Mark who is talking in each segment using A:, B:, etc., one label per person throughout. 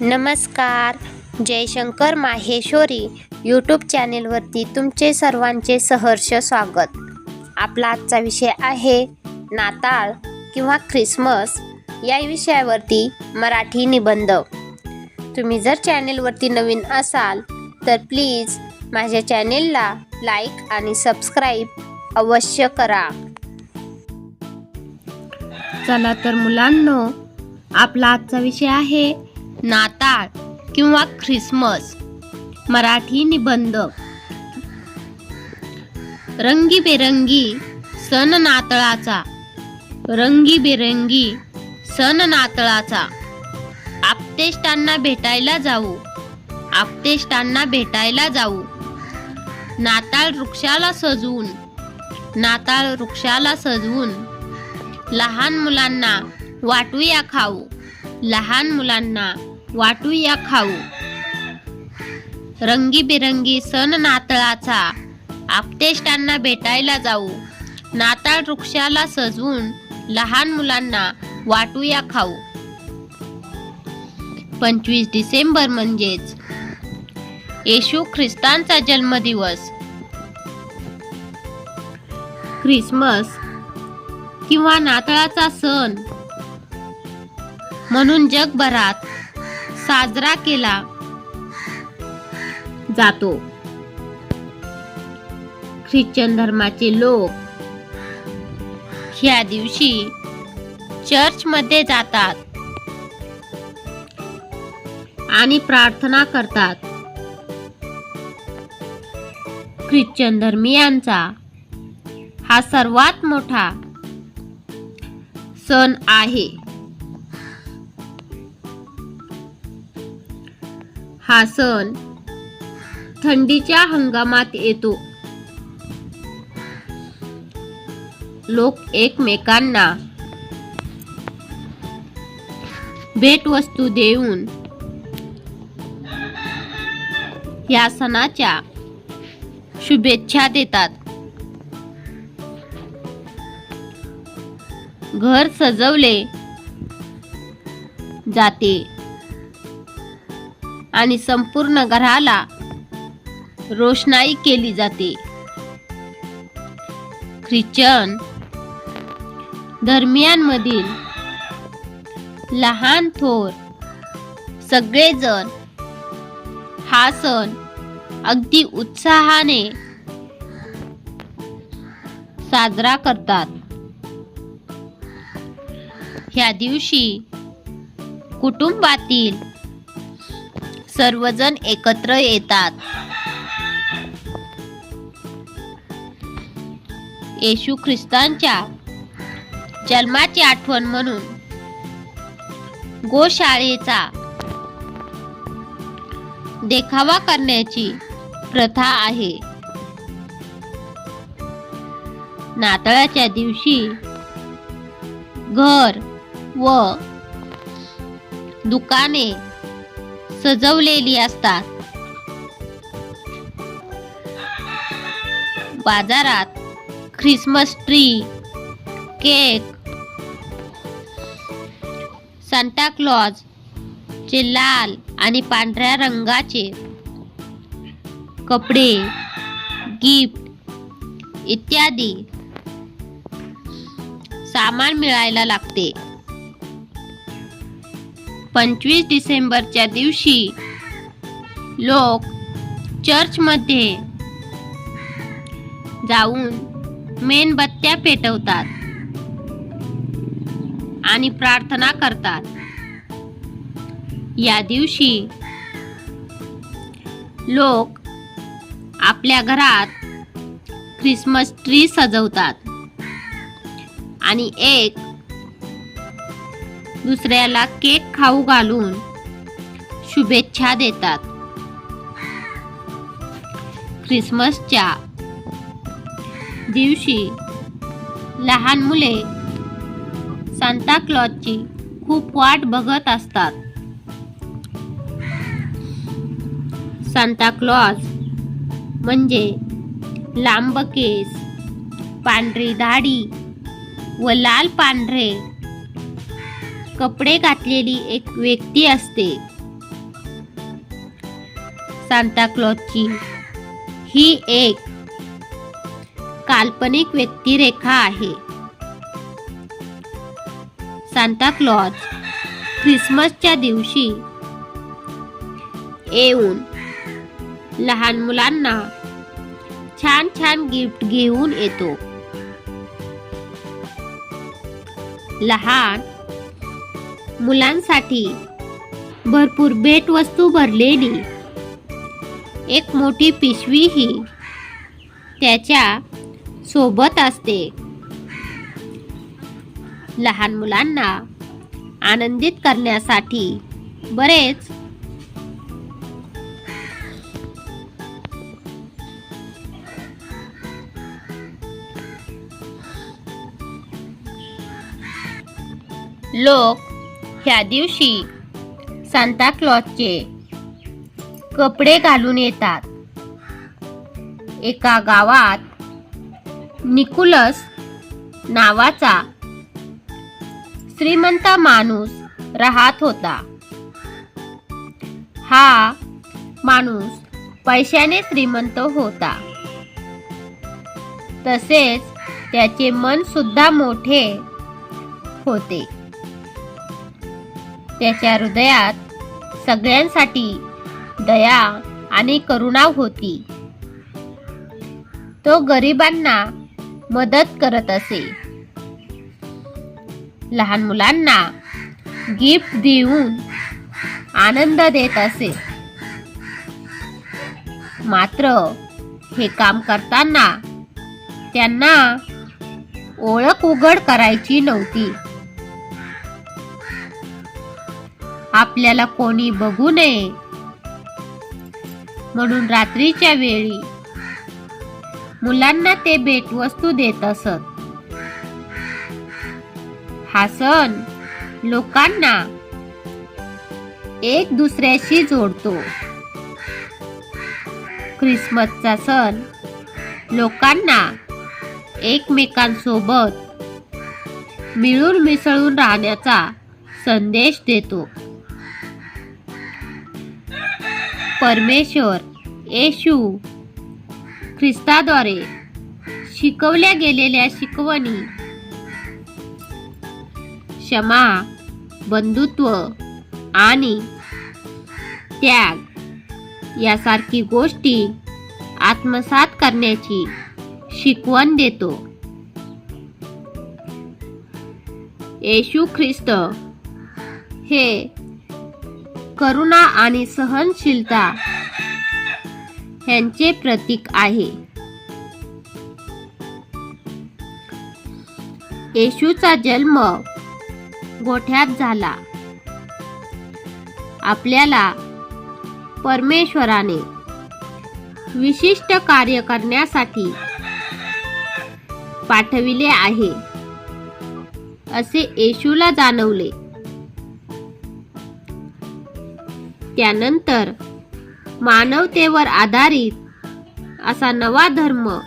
A: नमस्कार. जयशंकर माहेश्वरी यूट्यूब चॅनेलवरती तुमचे सर्वांचे सहर्ष स्वागत. आपला आजचा विषय आहे नाताळ किंवा ख्रिसमस या विषयावरती मराठी निबंध. तुम्ही जर चॅनेलवरती नवीन असाल तर प्लीज माझ्या चॅनेलला लाईक आणि सबस्क्राईब अवश्य करा. चला तर मुलांनो आपला आजचा विषय आहे नाताळ किंवा ख्रिसमस मराठी निबंध रंगीबेरंगी सण नातळाचा. रंगीबेरंगी सण नातळाचा. आपतेष्टांना भेटायला जाऊ. आपतेष्टांना भेटायला जाऊ. नाताळ वृक्षाला सजवून. नाताळ वृक्षाला सजवून. लहान मुलांना वाटूया खाऊ. लहान मुलांना वाटूया खाऊ. रंगीबेरंगी सण नातळाचा आपतेष्टांना भेटायला जाऊ. नाताळ वृक्षाला सजवून लहान मुलांना वाटूया खाऊ. पंचवीस डिसेंबर म्हणजेच येशू ख्रिस्तांचा जन्मदिवस. ख्रिसमस किंवा नाताळाचा सण म्हणून जगभरात साजरा केला जातो. ख्रिश्चन धर्माचे लोक ह्या दिवशी चर्चमध्ये जातात आणि प्रार्थना करतात. ख्रिश्चन धर्मियांचा हा सर्वात मोठा सण आहे. हा सण थंडीच्या हंगामात येतो. लोक एकमेकांना भेटवस्तू देऊन या सणाच्या शुभेच्छा देतात. घर सजवले जाते. आणि संपूर्ण घराला रोषणाई केली जाते. ख्रिश्चन धर्मियांमधील लहान थोर सगळेजण हा सण अगदी उत्साहाने साजरा करतात. ह्या दिवशी कुटुंबातील सर्वजण एकत्र येतात. येशू ख्रिस्तांच्या जन्माची आठवण म्हणून गोशाळेचा देखावा करण्याची प्रथा आहे. नाताळाच्या दिवशी घर व दुकाने सजवलेली असतात. बाजारात Christmas tree cake Santa Claus चे लाल आणि पांढऱ्या रंगाचे कपडे गिफ्ट इत्यादी सामान मिळायला लागते. पंचवीस डिसेंबरच्या दिवशी लोक चर्चमध्ये जाऊन मेणबत्त्या पेटवतात आणि प्रार्थना करतात. या दिवशी लोक आपल्या घरात ख्रिसमस ट्री सजवतात आणि एक दुसऱ्याला केक खाऊ घालून शुभेच्छा देतात. ख्रिसमसच्या दिवशी लहान मुले सांता क्लॉजची खूप वाट बघत असतात. सांता क्लॉज म्हणजे लांब केस पांढरी दाढी व लाल पांढरे कपडे घातलेली एक व्यक्ती असते. सांताक्लॉजची ही एक काल्पनिक व्यक्तिरेखा आहे. सांताक्लॉज ख्रिसमसच्या दिवशी येऊन लहान मुलांना छान छान गिफ्ट घेऊन येतो. लहान मुलांसाठी. भरपूर भेटवस्तू भरलेली. एक मोठी पिशवी ही त्याच्या सोबत असते. लहान मुलांना आनंदित करण्यासाठी बरेच लोक ह्या दिवशी सांताक्लॉजचे कपडे घालून येतात. एका गावात निकुलस नावाचा श्रीमंत माणूस राहत होता. हा माणूस पैशाने श्रीमंत होता. तसेच त्याचे मन सुद्धा मोठे होते. त्याच्या हृदयात सगळ्यांसाठी दया आणि करुणा होती. तो गरिबांना मदत करत असे. लहान मुलांना गिफ्ट देऊन आनंद देत असे. मात्र हे काम करताना त्यांना ओळख उघड करायची नव्हती. आपल्याला कोणी बघू नये. म्हणून रात्रीच्या वेळी मुलांना ते भेटवस्तू देत असत. हा सण लोकांना एक दुसऱ्याशी जोडतो. ख्रिसमसचा सण लोकांना एकमेकांसोबत मिळून मिसळून राहण्याचा संदेश देतो. परमेश्वर येशू ख्रिस्ताद्वारे शिकवल्या गेलेल्या शिकवणी क्षमा बंधुत्व आणि त्याग यासारखी गोष्टी आत्मसात करण्याची शिकवण देतो. येशू ख्रिस्त हे करुणा आणि सहनशीलता ह्यांचे प्रतीक आहे. येशूचा जन्म गोठ्यात झाला. आपल्याला परमेश्वराने विशिष्ट कार्य करण्यासाठी पाठविले आहे. असे येशूला जाणवले. त्यानंतर मानवतेवर आधारित असा नवा धर्म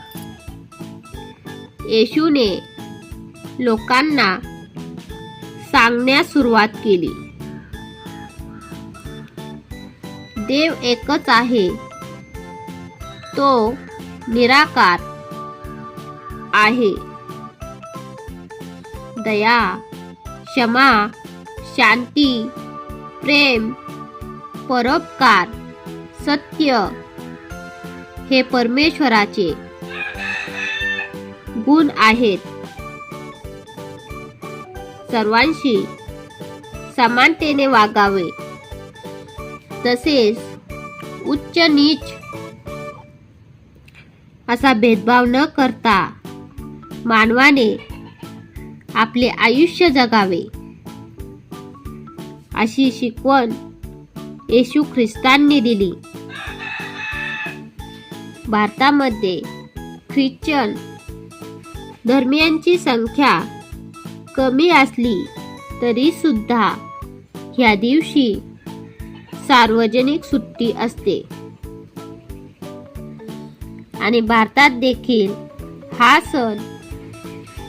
A: येशूने लोकांना सांगण्यास सुरुवात केली. देव एकच आहे. तो निराकार आहे. दया क्षमा शांती प्रेम परोपकार. सत्य. हे परमेश्वराचे गुण आहेत. सर्वांशी समानतेने वागावे. तसेच उच्च नीच असा भेदभाव न करता मानवाने आपले आयुष्य जगावे. अशी शिकवण येशू ख्रिस्तांनी दिली. भारतामध्ये ख्रिश्चन धर्मियांची संख्या कमी असली तरी सुद्धा ह्या दिवशी सार्वजनिक सुट्टी असते. आणि भारतात देखील हा सण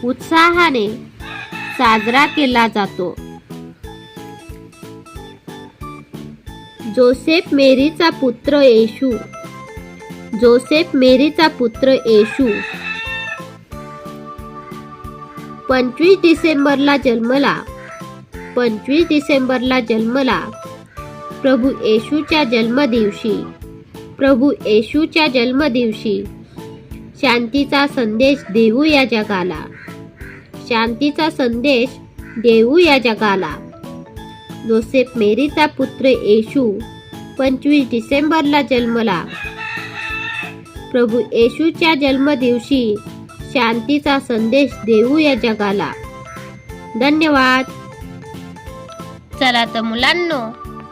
A: उत्साहाने साजरा केला जातो. जोसेफ मेरीचा पुत्र येशू. जोसेफ मेरीचा पुत्र येशू. पंचवीस डिसेंबरला जन्मला. पंचवीस डिसेंबरला जन्मला. प्रभू येशूच्या जन्मदिवशी. प्रभू येशूच्या जन्मदिवशी. शांतीचा संदेश देऊ या जगाला. शांतीचा संदेश देऊ या जगाला. जोसेफ मेरीचा पुत्र येशू पंचवीस डिसेंबरला जन्मला. प्रभू येशूच्या जन्मदिवशी शांतीचा संदेश देऊ या जगाला. धन्यवाद. चला तर मुलांनो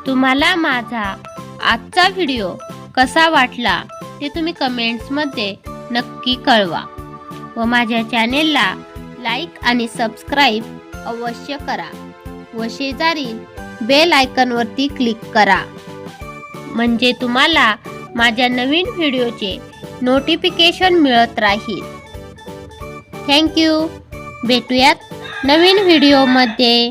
A: तुम्हाला माझा आजचा व्हिडिओ कसा वाटला ते तुम्ही कमेंट्समध्ये नक्की कळवा व माझ्या चॅनेलला लाईक आणि सबस्क्राईब अवश्य करा व शेजारील बेल आयकनवरती क्लिक करा. म्हणजे तुम्हाला माझ्या नवीन व्हिडिओचे नोटिफिकेशन मिळत राहील. थँक्यू भेटूयात नवीन व्हिडिओमध्ये.